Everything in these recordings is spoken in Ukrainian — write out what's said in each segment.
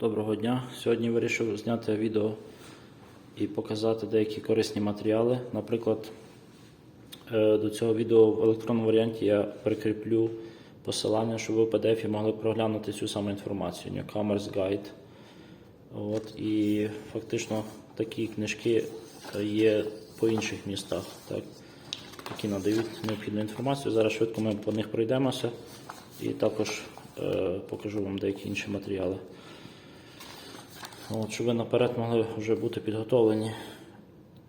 Доброго дня. Сьогодні вирішив зняти відео і показати деякі корисні матеріали. Наприклад, е, до цього відео в електронному варіанті я прикріплю посилання, щоб ви в PDF могли проглянути цю саму інформацію. Newcomers Guide. От, і фактично такі книжки є по інших містах, так, які надають необхідну інформацію. Зараз швидко ми по них пройдемося і також е, покажу вам деякі інші матеріали. От, щоб ви наперед могли вже бути підготовлені,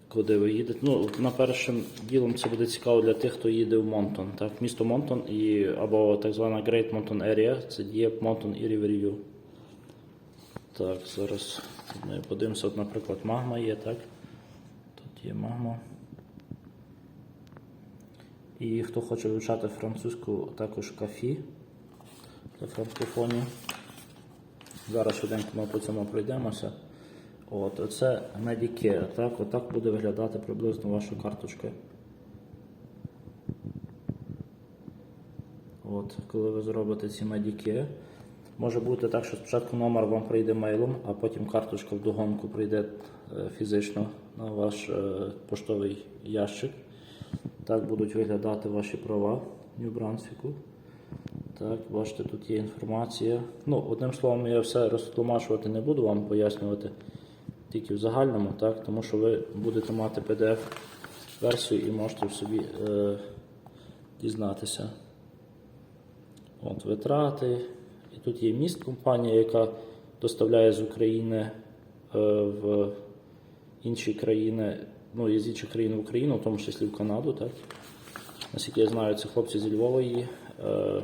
куди ви їдете. Ну, на першим ділом це буде цікаво для тих, хто їде в Монтон. Так, місто Монтон і, або так звана Great Mountain Area, це Dieppe, Монтон і Riverview. Так, зараз ми подивимося, от, наприклад, магма є, так? Тут є магма. І хто хоче вивчати французьку, також кафі для франкофонів. Зараз швиденько ми по цьому пройдемося. От, Оце Medicare. Так, отак буде виглядати приблизно ваша карточка. От, коли ви зробите ці Medicare, може бути так, що спочатку номер вам прийде мейлом, а потім карточка вдогонку прийде е, фізично на ваш е, поштовий ящик. Так будуть виглядати ваші права в Нью-Брансвіку. Так, бачите, тут є інформація. Ну, одним словом, я все розтлумачувати не буду вам пояснювати тільки в загальному, так, тому що ви будете мати PDF-версію і можете в собі е, дізнатися. От витрати. І тут є міст компанія, яка доставляє з України е, в інші країни, ну, і з інших країн в Україну, в тому числі в Канаду. Так? Наскільки я знаю, це хлопці зі Львова її е,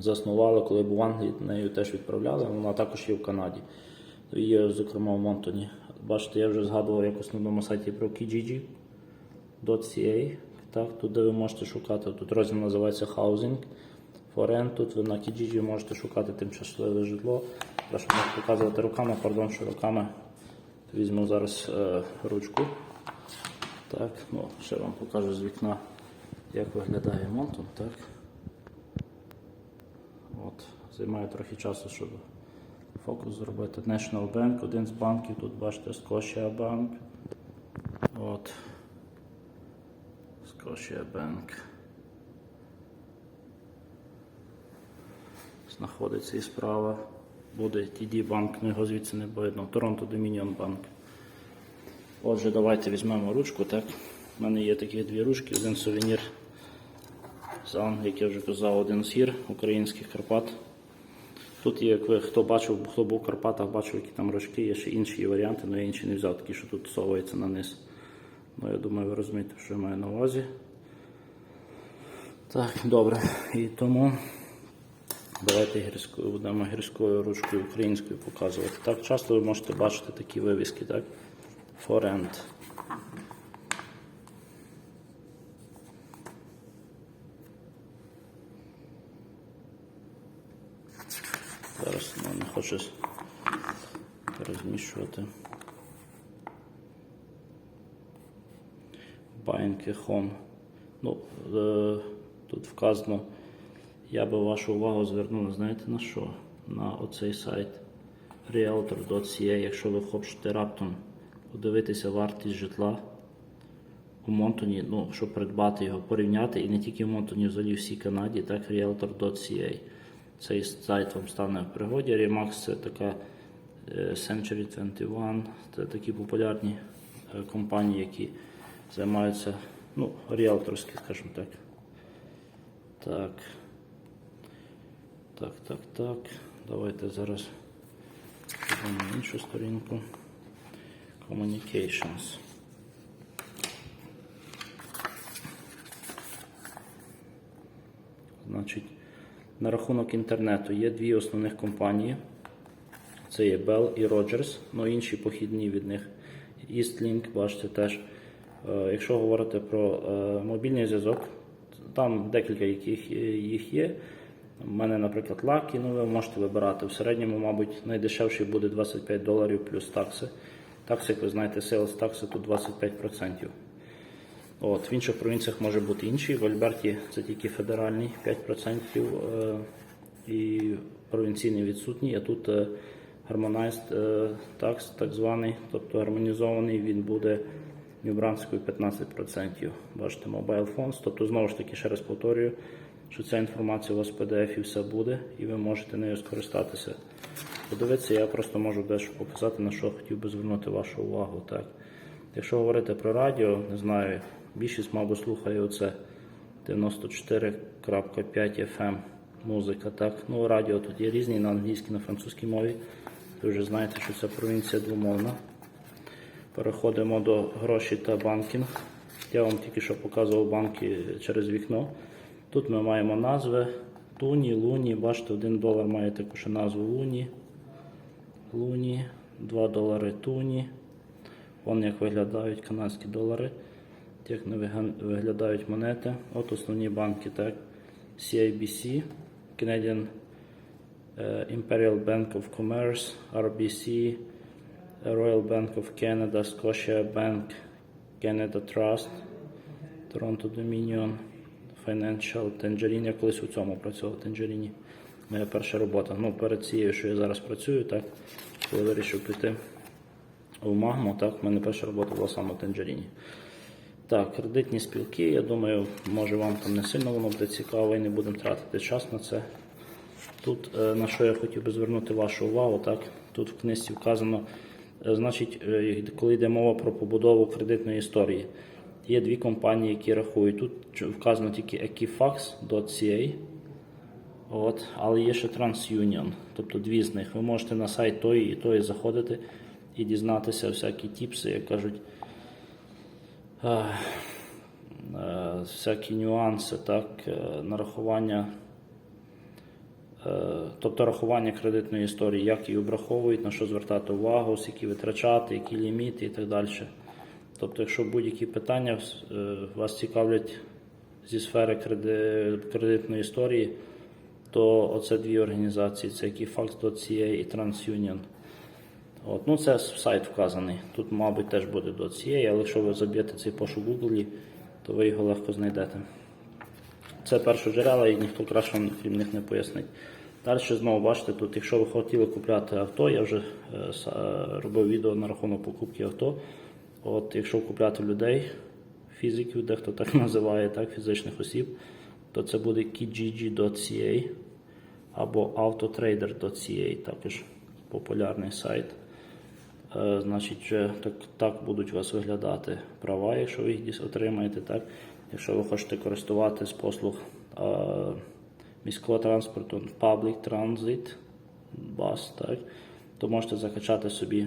заснували, коли був в Англії, нею теж відправляли. Вона також є в Канаді. Є, зокрема, в Монтоні. Бачите, я вже згадував як в основному сайті про Kijiji.ca. Так, тут де ви можете шукати, тут розділ називається Housing for Rent. Тут ви на Kijiji можете шукати тимчасове житло. Прошу показувати руками, пардон, що руками. Візьму зараз е, ручку. Так, ну, ще вам покажу з вікна, як виглядає Монтон. Так. От, займає трохи часу, щоб фокус зробити. National Bank, один з банків, тут бачите Scotia Bank. От. Scotia Bank. Знаходиться і справа. Буде TD банк, ну його звідси не видно. Торонто Dominion Bank. Отже, давайте візьмемо ручку. так. У мене є такі дві ручки, один сувенір з як я вже казав, один з гір українських Карпат. Тут є, як ви хто бачив, хто був в Карпатах, бачив, які там рожки, є ще інші варіанти, але я інші не взяв, такі, що тут совується на низ. Ну, я думаю, ви розумієте, що я маю на увазі. Так, добре. І тому давайте гірською, будемо гірською ручкою українською показувати. Так, часто ви можете бачити такі вивіски, так? For rent. Зараз ну, не хочу розміщувати. Buying home. Ну, е, тут вказано, я би вашу увагу звернув, знаєте на що? На оцей сайт realtor.ca, якщо ви хочете раптом подивитися вартість житла у Монтоні, ну, щоб придбати його, порівняти, і не тільки в Монтоні, взагалі всій Канаді, так realtor.ca. Цей сайт вам стане в пригоді. Remax це така е, Century 21, це такі популярні е, компанії, які займаються ну, ріалторські, скажімо так. Так. Так, так, так. Давайте зараз на іншу сторінку. Communications. Значить, на рахунок інтернету є дві основних компанії. Це є Bell і Rogers, ну інші похідні від них. Eastlink, бачите теж. Е, Якщо говорити про е, мобільний зв'язок, там декілька яких їх є. У мене, наприклад, Lucky, ну ви можете вибирати. В середньому, мабуть, найдешевший буде 25 доларів плюс такси. Такси, як ви знаєте, sales такси тут 25%. От, в інших провінціях може бути інші. В Альберті це тільки федеральний 5% е, і провінційний відсутній, а тут е, Harmonized е, Tax, так званий, тобто гармонізований, він буде Нью-Брансвіку 15%. Бачите, Mobile Phones. Тобто, знову ж таки, ще раз повторюю, що ця інформація у вас в PDF і все буде, і ви можете нею скористатися. Подивитися, я просто можу дещо показати, на що хотів би звернути вашу увагу. Так. Якщо говорити про радіо, не знаю, більшість, мабуть, слухає оце 94.5 FM музика. Так. Ну, радіо тут є різні на англійській, на французькій мові. Ви вже знаєте, що це провінція двомовна. Переходимо до грошей та банкінг. Я вам тільки що показував банки через вікно. Тут ми маємо назви Туні, Луні. Бачите, 1 долар має також назву Луні. Луні, 2 долари Туні. Вон як виглядають канадські долари. Як не виглядають монети. От основні банки, так. CIBC, Canadian е, Imperial Bank of Commerce, RBC, Royal Bank of Canada, Scotia Bank, Canada Trust, Toronto Dominion, Financial, Tangerine. Я колись у цьому працював в Tangerine. Моя перша робота. Ну, перед цією, що я зараз працюю, так, коли вирішив піти у Магму, так, в мене перша робота була саме в Танжеріні. Так, кредитні спілки, я думаю, може вам там не сильно воно буде цікаво і не будемо тратити час на це. Тут е, на що я хотів би звернути вашу увагу, так, тут в книжці вказано, е, значить, е, коли йде мова про побудову кредитної історії. Є дві компанії, які рахують. Тут вказано тільки equifax.ca, От, але є ще TransUnion, тобто дві з них. Ви можете на сайт тої і тої заходити і дізнатися всякі тіпси, як кажуть, всякі нюанси, так, е, нарахування, е, тобто рахування кредитної історії, як її обраховують, на що звертати увагу, скільки витрачати, які ліміти і так далі. Тобто, якщо будь-які питання е, вас цікавлять зі сфери кредитної історії, то оце дві організації, це Equifax.ca і TransUnion. От, ну це сайт вказаний. Тут, мабуть, теж буде .ca, але якщо ви заб'єте цей пошук в Google, то ви його легко знайдете. Це першоджерела і ніхто краще вам крім них не пояснить. Далі знову бачите, тут, якщо ви хотіли купляти авто, я вже е, е, робив відео на рахунок покупки авто. От, якщо купляти людей, фізиків, дехто так називає, так, фізичних осіб, то це буде kijiji.ca або autotrader.ca, також популярний сайт. Е, Значить, так, так будуть у вас виглядати права, якщо ви їх отримаєте. Так? Якщо ви хочете користуватись послуг е, міського транспорту, Public Transit, Bus, так? то можете закачати собі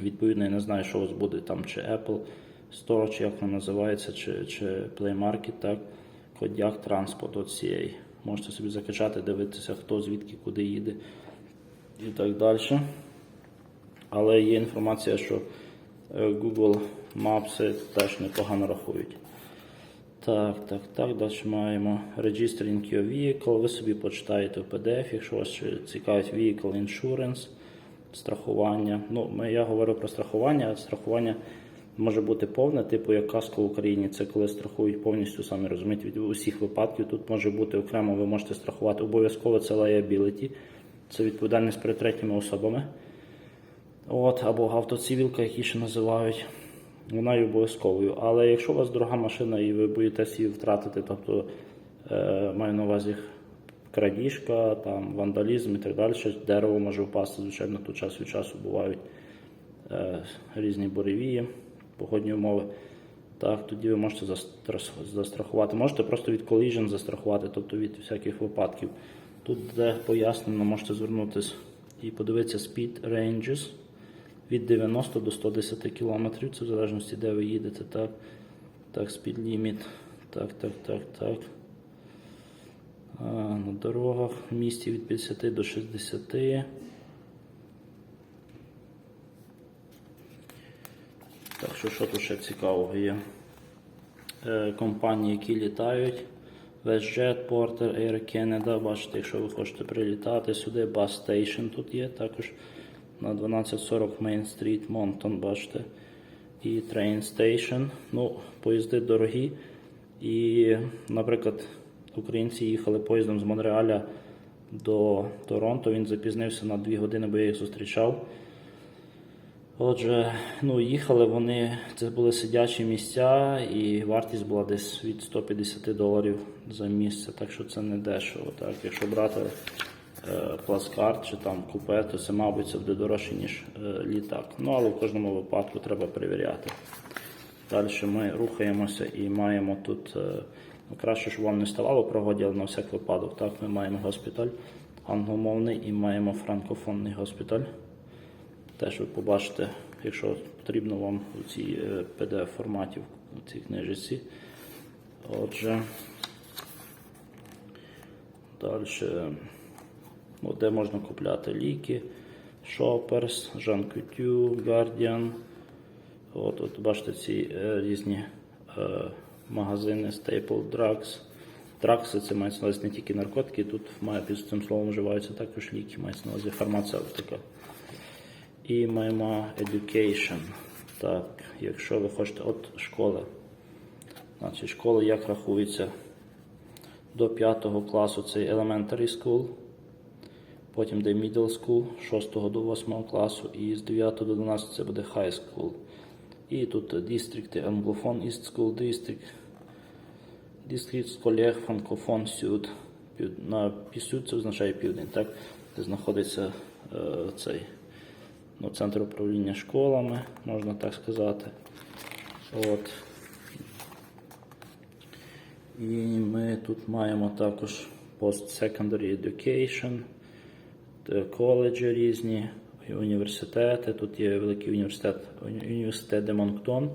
відповідно, я не знаю, що у вас буде там, чи Apple Store, чи як воно називається, чи, чи Play Market, так? Кодяк Transport.ca. Можете собі закачати, дивитися, хто звідки куди їде і так далі. Але є інформація, що е, Google Maps теж непогано рахують. Так, так, так, далі маємо Registering your vehicle. Ви собі почитаєте в PDF, якщо вас цікавить Vehicle Insurance, страхування. Ну, я говорю про страхування, а страхування може бути повне, типу як каска в Україні. Це коли страхують повністю, самі розумієте, від усіх випадків. Тут може бути окремо, ви можете страхувати. Обов'язково це liability, це відповідальність перед третіми особами. От, або автоцивілка, які ще називають, вона є обов'язковою. Але якщо у вас дорога машина і ви боїтеся її втратити, тобто е, маю на увазі крадіжка, там, вандалізм і так далі, дерево може впасти, звичайно, тут час від часу бувають е, різні буревії, погодні умови. Так, тоді ви можете застрахувати. Можете просто від collision застрахувати, тобто від всяких випадків. Тут, де пояснено, можете звернутися і подивитися speed ranges від 90 до 110 км, це в залежності, де ви їдете. Так, так limit. Так, так, так, так. А, на дорогах в місті від 50 до 60. Так що, що тут ще цікавого є? Е, компанії, які літають. WestJet, Porter, Air Canada. Бачите, якщо ви хочете прилітати сюди, Bus Station тут є, також на 1240 Main Street, Монтон, бачите. І Train Station. Ну, поїзди дорогі. І, наприклад, українці їхали поїздом з Монреаля до Торонто. Він запізнився на 2 години, бо я їх зустрічав. Отже, ну, їхали вони, це були сидячі місця, і вартість була десь від 150 доларів за місце, так що це не дешево. Так? Якщо брати плацкарт чи там купе, то це, мабуть, це буде дорожче, ніж е, літак. Ну, але в кожному випадку треба перевіряти. Далі ми рухаємося і маємо тут, е, ну, краще, щоб вам не ставало пригоді, але на всяк випадок. Так, ми маємо госпіталь англомовний і маємо франкофонний госпіталь. Теж ви побачите, якщо потрібно вам у цій pdf форматі в цій книжці. Отже, далі, де можна купляти ліки, Shoppers, Jean Coutu, Guardian. От, от бачите ці е, різні е, магазини Staple Drugs. Drugs це мається на увазі не тільки наркотики, тут має під цим словом вживаються також ліки, мається на увазі фармацевтика. І маємо education. Так, якщо ви хочете от школи. Значить, школи як рахується до 5 класу це elementary school, потім де middle school, 6 до 8 класу, і з 9 до 12 це буде high school. І тут дистрикти англофон East School District, District Scolaire Francophone Sud. На Пісюд це означає південь, так? де знаходиться е, цей ну, центр управління школами, можна так сказати. От. І ми тут маємо також post-secondary education, коледжі різні, університети. Тут є великий університет, уні- університет де Монктон.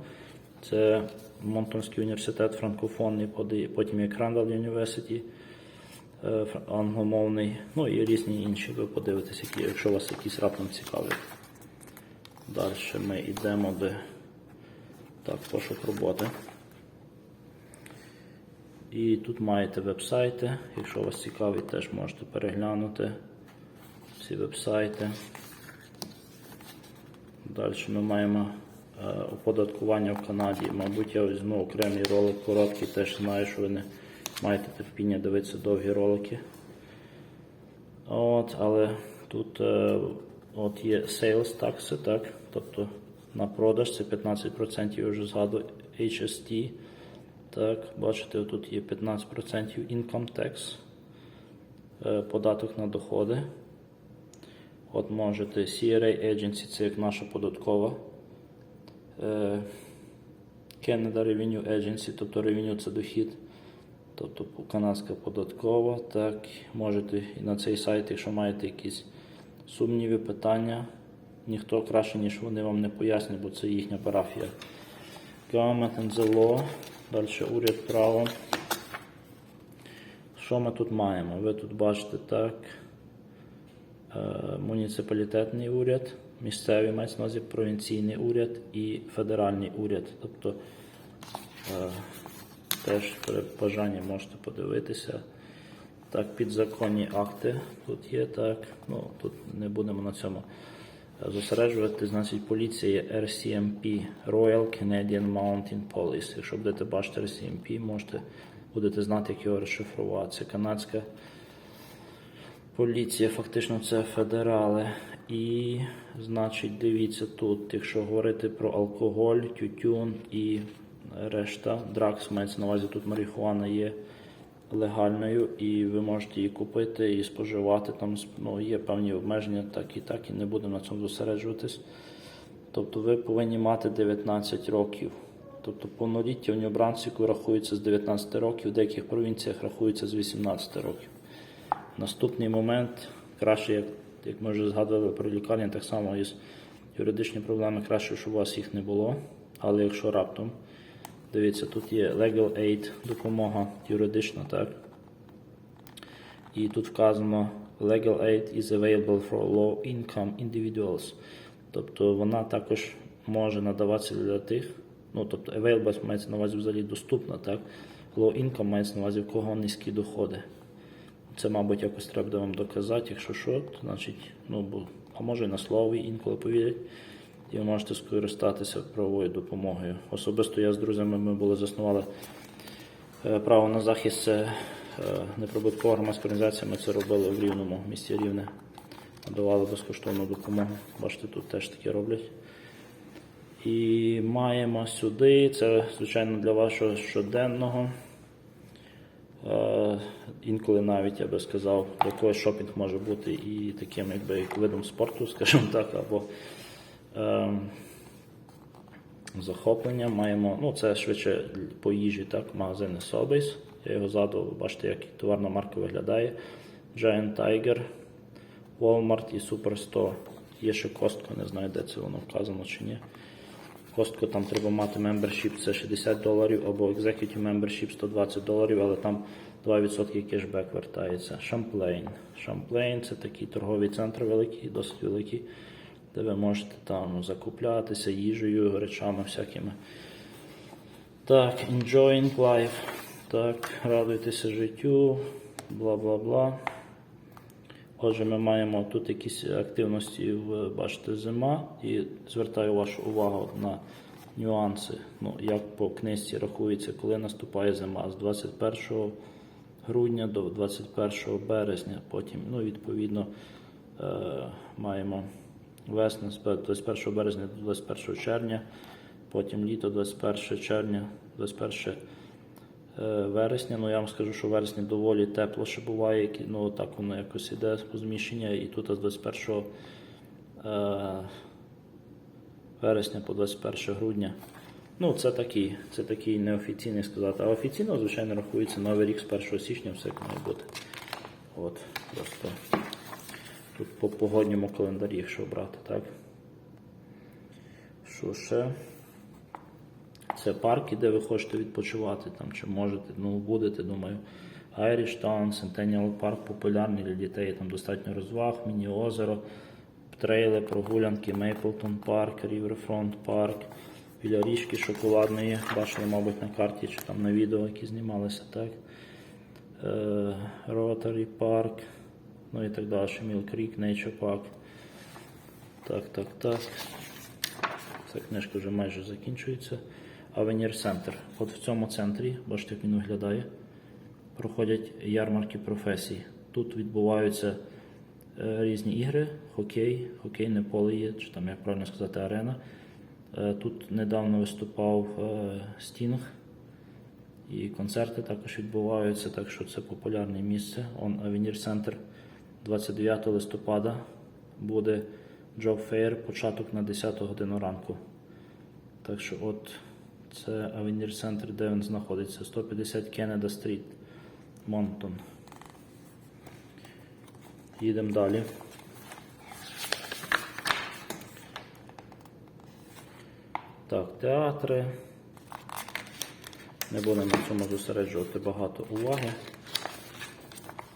Це Монтонський університет франкофонний, потім є Крандал University е, англомовний, ну і різні інші. Ви подивитесь, які, якщо вас якісь раптом цікавлять. Далі ми йдемо до так, пошук роботи. І тут маєте веб-сайти. Якщо вас цікавить, теж можете переглянути ці веб-сайти. Далі ми маємо е, оподаткування в Канаді. Мабуть, я візьму окремий ролик короткий, теж знаю, що ви не маєте терпіння дивитися довгі ролики. От, але тут е, от є sales tax, так? Тобто на продаж це 15%, я вже згадую HST. Так, бачите, тут є 15% income tax, е, податок на доходи. От можете CRA Agency, це як наша податкова. Е, Canada Revenue Agency, тобто Revenue це дохід. Тобто канадська податкова. Так, можете і на цей сайт, якщо маєте якісь сумніви, питання, ніхто краще, ніж вони вам не пояснить, бо це їхня парафія. Government and the law. Далі уряд право. Що ми тут маємо? Ви тут бачите так. Е, муніципалітетний уряд, місцевий мається на увазі провінційний уряд і федеральний уряд. Тобто е, теж при бажанні можете подивитися. Так, підзаконні акти тут є, так. Ну, тут не будемо на цьому е, зосереджувати. Значить, поліція є RCMP, Royal Canadian Mountain Police. Якщо будете бачити RCMP, можете будете знати, як його розшифрувати. Це канадська поліція, фактично це федерали. І, значить, дивіться тут, якщо говорити про алкоголь, тютюн і решта, дракс мається на увазі, тут марихуана є легальною, і ви можете її купити і споживати. Там ну, є певні обмеження, так і так, і не будемо на цьому зосереджуватись. Тобто ви повинні мати 19 років. Тобто повноліття в Нью-Брансвіку рахується з 19 років, в деяких провінціях рахується з 18 років. Наступний момент, краще, як, як ми вже згадували про лікарні, так само із юридичні проблеми, краще, щоб у вас їх не було. Але якщо раптом, дивіться, тут є legal aid, допомога юридична, так? І тут вказано legal aid is available for low income individuals. Тобто вона також може надаватися для тих, ну тобто available мається на увазі взагалі доступна, так? Low income мається на увазі в кого низькі доходи. Це, мабуть, якось треба вам доказати, якщо що, то значить, ну, бо, а може і на слово інколи повірять, і ви можете скористатися правовою допомогою. Особисто я з друзями ми були заснували е, право на захист е, неприбуткова громадська організація, ми це робили в Рівному, в місті Рівне. Надавали безкоштовну допомогу. Бачите, тут теж таке роблять. І маємо сюди, це, звичайно, для вашого щоденного. Е, інколи навіть я би сказав, для когось шопінг може бути і таким якби як видом спорту, скажімо так, або е, захоплення. Маємо, ну це швидше по їжі, так, магазини Sobeys. Я його задав, бачите, як товарна марка виглядає. Giant Tiger, Walmart і Superstore. Є ще Costco, не знаю, де це воно вказано чи ні. Костко там треба мати membership, це 60 доларів, або executive membership 120 доларів, але там 2% кешбек вертається. Шамплейн. Шамплейн це такий торговий центр великий, досить великий, де ви можете там закуплятися їжею, речами всякими. Так, enjoying life. Так, радуйтеся життю, бла бла бла. Отже, ми маємо тут якісь активності, в, бачите, зима, і звертаю вашу увагу на нюанси, ну, як по книжці рахується, коли наступає зима? З 21 грудня до 21 березня. Потім, ну, відповідно, е, маємо весну з 21 березня до 21 червня, потім літо 21 червня, 21 е, вересня. Ну я вам скажу, що вересні доволі тепло ще буває, ну так воно якось іде зміщення, і тут з 21 е, вересня по 21 грудня. Ну, це такий, це такий неофіційний сказати. А офіційно, звичайно, рахується новий рік з 1 січня, все як має бути. От, просто тут по погодньому календарі, якщо брати, так? Що ще? Це парки, де ви хочете відпочивати, там, чи можете, ну будете, думаю. Irish Town, Centennial Park популярний для дітей, там достатньо розваг, міні-озеро, трейли, прогулянки, Мейплтон Парк, Riverfront Парк, біля річки шоколадної, бачили, мабуть, на карті чи там на відео, які знімалися, так? Е, Rotary Park, ну і так далі, Mill Creek, Nature Park. Так, так, так. Ця книжка вже майже закінчується. Авенір Центр. От в цьому центрі, бачите, як він виглядає, проходять ярмарки професій. Тут відбуваються е, різні ігри, хокей, хокейне поле є, чи там, як правильно сказати, арена. Е, тут недавно виступав е, Стінг, і концерти також відбуваються, так що це популярне місце. Он Авенір Центр 29 листопада буде Джоб Фейр, початок на 10 годину ранку. Так що от це Авенір Центр, де він знаходиться. 150 Кеннеда Стріт, Монтон. Їдемо далі. Так, театри. Не будемо на цьому зосереджувати багато уваги.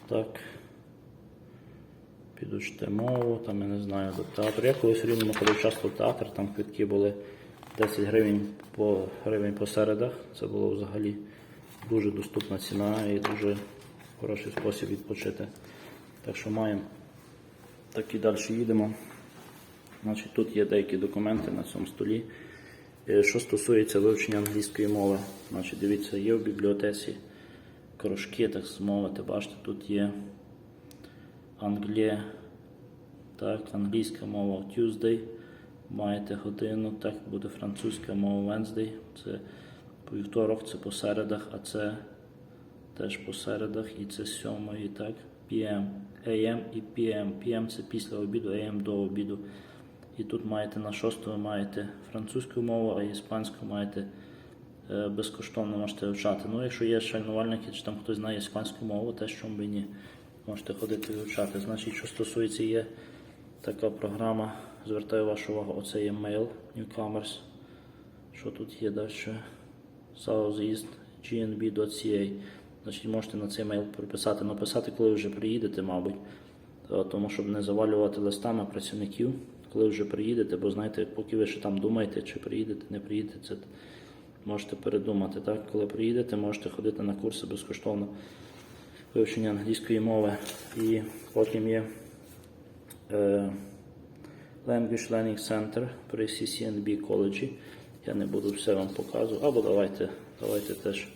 Так. Підучте мову, там я не знаю до театру. Я колись в Рівному ходив часто в театр, там квитки були 10 гривень по гривень по середах. Це було взагалі дуже доступна ціна і дуже хороший спосіб відпочити. Так що маємо так і далі їдемо. Значить, тут є деякі документи на цьому столі. Е, Що стосується вивчення англійської мови, значить, дивіться, є в бібліотеці кружки, так мовити. Бачите, тут є Англія, так, англійська мова Tuesday, маєте годину, так, буде французька мова Wednesday, це по вівторок, це по середах, а це теж по середах, і це сьомої, так, PM, AM і PM. PM це після обіду, AM до обіду. І тут маєте на шостому маєте французьку мову, а іспанську маєте е, безкоштовно можете вивчати. Ну, якщо є шанувальники, чи там хтось знає іспанську мову, теж чому би і ні. Можете ходити вивчати. Значить, що стосується є така програма, звертаю вашу увагу, оце є mail Newcomers. Що тут є далі? Southeast gnb.ca. Значить, можете на цей мейл приписати, написати, коли вже приїдете, мабуть. Тому щоб не завалювати листами працівників, коли вже приїдете, бо знаєте, поки ви ще там думаєте, чи приїдете, не приїдете, це можете передумати. Так? Коли приїдете, можете ходити на курси безкоштовно вивчення англійської мови. І потім є е, Language Learning Center при CCNB коледжі. Я не буду все вам показувати. Або давайте, давайте теж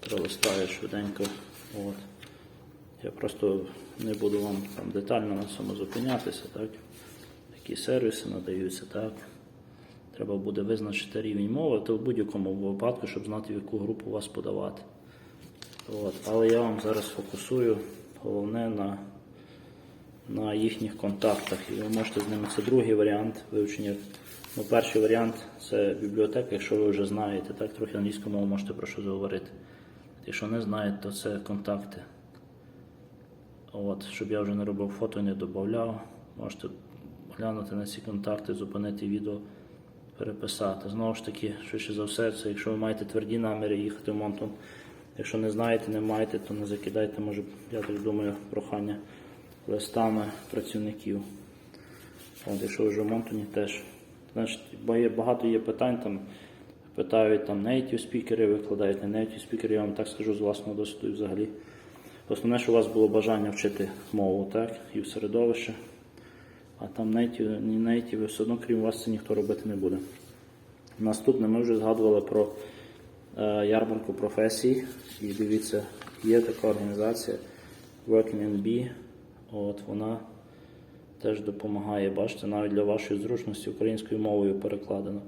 пролистаю швиденько. От. Я просто не буду вам там детально на цьому зупинятися, так? Які сервіси надаються, так? Треба буде визначити рівень мови, то в будь-якому випадку, щоб знати, в яку групу вас подавати. От. Але я вам зараз фокусую головне на, на їхніх контактах. І ви можете з ними. Це другий варіант вивчення. Ну, перший варіант це бібліотека, якщо ви вже знаєте, так, трохи англійську мову можете про що заговорити. Якщо не знаєте, то це контакти. От, щоб я вже не робив фото і не додавав, можете глянути на ці контакти, зупинити відео, переписати. Знову ж таки, швидше за все, це якщо ви маєте тверді наміри їхати в Монтон. Якщо не знаєте, не маєте, то не закидайте, може, я так думаю, прохання листами працівників. От, якщо вже в Монтоні теж. Значить, є, багато є питань, там питають там native спікери, викладають не native спікери, я вам так скажу з власного досвіду взагалі. Основне, що у вас було бажання вчити мову, так, і в середовище. А там native, не native, все одно, крім вас, це ніхто робити не буде. Наступне ми вже згадували про е, ярмарку професій. І дивіться, є така організація Working NB. От вона теж допомагає, бачите, навіть для вашої зручності українською мовою перекладено.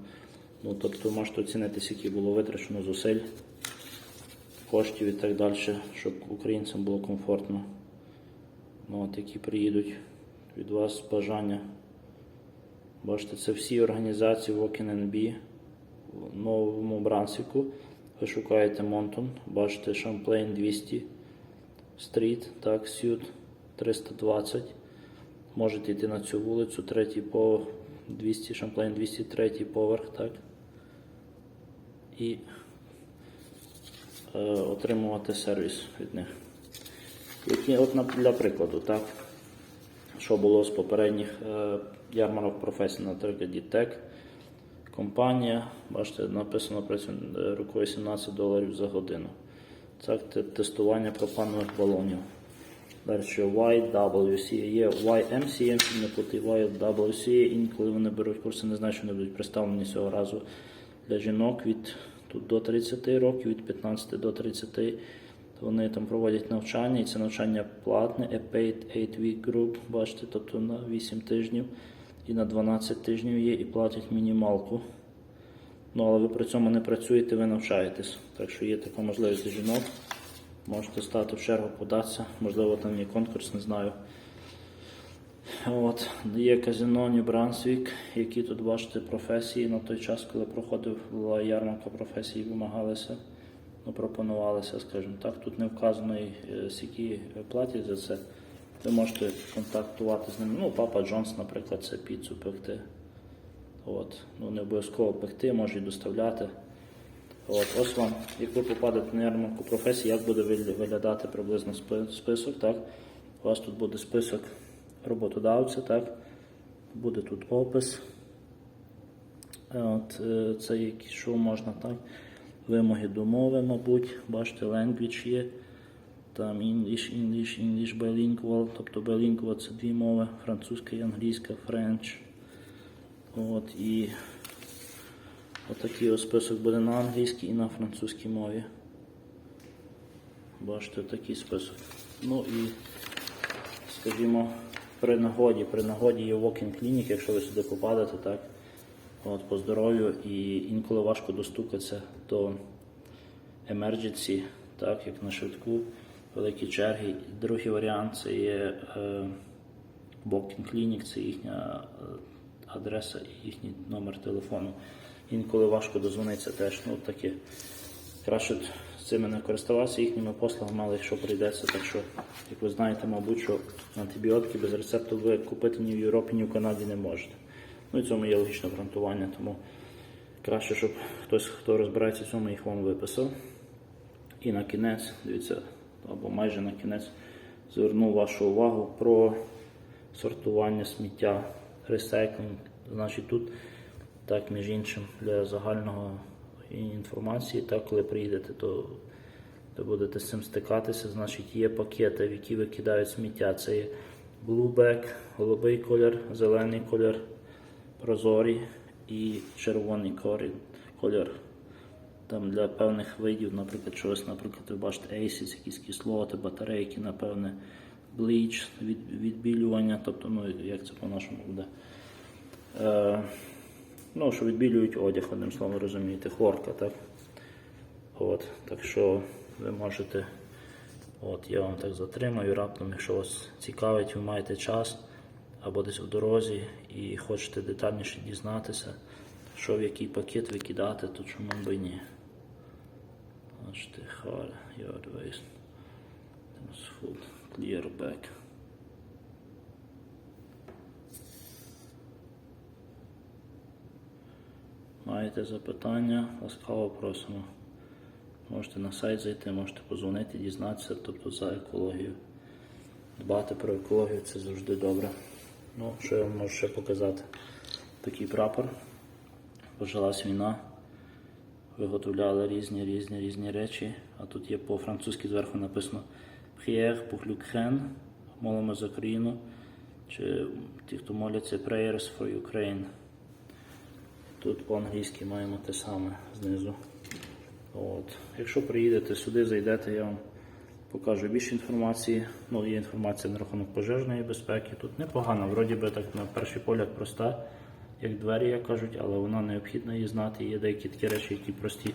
Ну, тобто можете оцінити, скільки було витрачено зусиль, коштів і так далі, щоб українцям було комфортно. Ну, от, які приїдуть від вас бажання. Бачите, це всі організації Walking NB в Новому Брансвіку. Ви шукаєте Монтон, бачите Champlain 200 Стріт, так, Сюд 320. Можете йти на цю вулицю, третій поверх, 200, Champlain 203 поверх, так. І е, отримувати сервіс від них. Які, от, для прикладу, так, що було з попередніх е, ярмарок професій, наприклад, Дітек. Компанія, бачите, написано е, рукою 17 доларів за годину. Це те- тестування пропанових балонів. Далі що YWCA є YMCA, не пути YWCA, інколи вони беруть курси, не знаю, що вони будуть представлені цього разу для жінок від тут до 30 років, від 15 до 30. То вони там проводять навчання, і це навчання платне, a paid 8-week group, бачите, тобто на 8 тижнів і на 12 тижнів є, і платять мінімалку. Ну, але ви при цьому не працюєте, ви навчаєтесь. Так що є така можливість для жінок. Можете стати в чергу, податися. Можливо, там є конкурс, не знаю. От, є казино Нью Брансвік, які тут бачите професії на той час, коли проходила ярмарка професій, вимагалися, ну, пропонувалися, скажімо так. Тут не вказано, е, скільки платять за це. Ви можете контактувати з ними. Ну, папа Джонс, наприклад, це піцу пекти. От. Ну, не обов'язково пекти, може і доставляти. От, ось вам, як ви попадете на ярмарку професії, як буде виглядати- приблизно список, так? У вас тут буде список роботодавця, так? Буде тут опис. От, е, це які, що можна, так? Вимоги до мови, мабуть, бачите, language є. Там English, English, English bilingual, тобто bilingual це дві мови, французька і англійська, French. От, і Отакий ось список буде на англійській і на французькій мові. Бачите, такий список. Ну і, скажімо, при нагоді, при нагоді є walk-in clinic, якщо ви сюди попадете, так, от, по здоров'ю, і інколи важко достукатися до emergency, так, як на швидку, великі черги. Другий варіант це є е, walk-in clinic, це їхня е, адреса і їхній номер телефону. Інколи важко дозвонитися теж. Ну, таке. Краще цими не користуватися їхніми послугами, але якщо прийдеться, так що, як ви знаєте, мабуть, що антибіотики без рецепту ви купити ні в Європі, ні в Канаді не можете. Ну і цьому є логічне обґрунтування, тому краще, щоб хтось, хто розбирається в цьому, їх вам виписав. І на кінець, дивіться, або майже на кінець, зверну вашу увагу про сортування сміття, ресайклінг. Значить, тут, так, між іншим, для загального інформації, так, коли приїдете, то ви будете з цим стикатися. Значить, є пакети, в які викидають сміття. Це є Blue голубий колір, зелений колір, прозорий і червоний колір. там для певних видів, наприклад, чогось, наприклад, ви бачите ACIS, якісь кислоти, батарейки, напевне, bleach, від, відбілювання, тобто, ну, як це по-нашому буде. Е, ну, що відбілюють одяг, одним словом, розумієте, хлорка, так? От, так що ви можете, от я вам так затримаю, раптом, якщо вас цікавить, ви маєте час або десь в дорозі і хочете детальніше дізнатися, що в який пакет викидати, то чому б і ні. Бачите, хар, yard waste, food, clear back. Маєте запитання, ласкаво просимо. Можете на сайт зайти, можете позвонити, дізнатися, тобто за екологію. Дбати про екологію це завжди добре. Ну, що я вам можу ще показати? Такий прапор. Почалась війна. Виготовляли різні різні різні речі. А тут є по-французьки зверху написано Prière pour молимо за країну. Чи ті, хто моляться Prayers for Ukraine. Тут по-англійськи маємо те саме знизу. От. Якщо приїдете сюди, зайдете, я вам покажу більше інформації. Ну, є інформація на рахунок пожежної безпеки. Тут непогано, вроді би так на перший погляд проста, як двері, як кажуть, але вона необхідна її знати. Є деякі такі речі, які прості,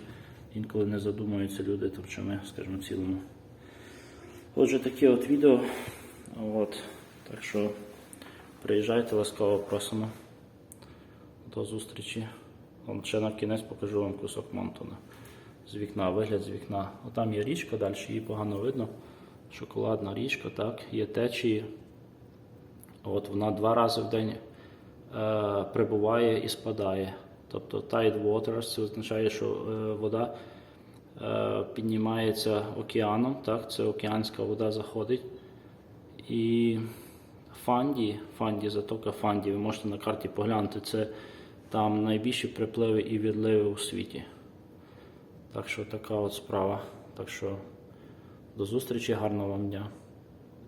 інколи не задумуються люди, тобто ми, скажімо, цілому. Отже, таке от відео. От. Так що приїжджайте, ласкаво просимо. До зустрічі. Ще на кінець покажу вам кусок Монтона з вікна, вигляд з вікна. Отам є річка, далі її погано видно. Шоколадна річка, так, є течії. От вона два рази в день е, прибуває і спадає. Тобто tide waters, це означає, що е, вода е, піднімається океаном, так, це океанська вода заходить. І Фанді, Фанді, затока Фанді, ви можете на карті поглянути, це там найбільші припливи і відливи у світі. Так що така от справа. Так що до зустрічі, гарного вам дня.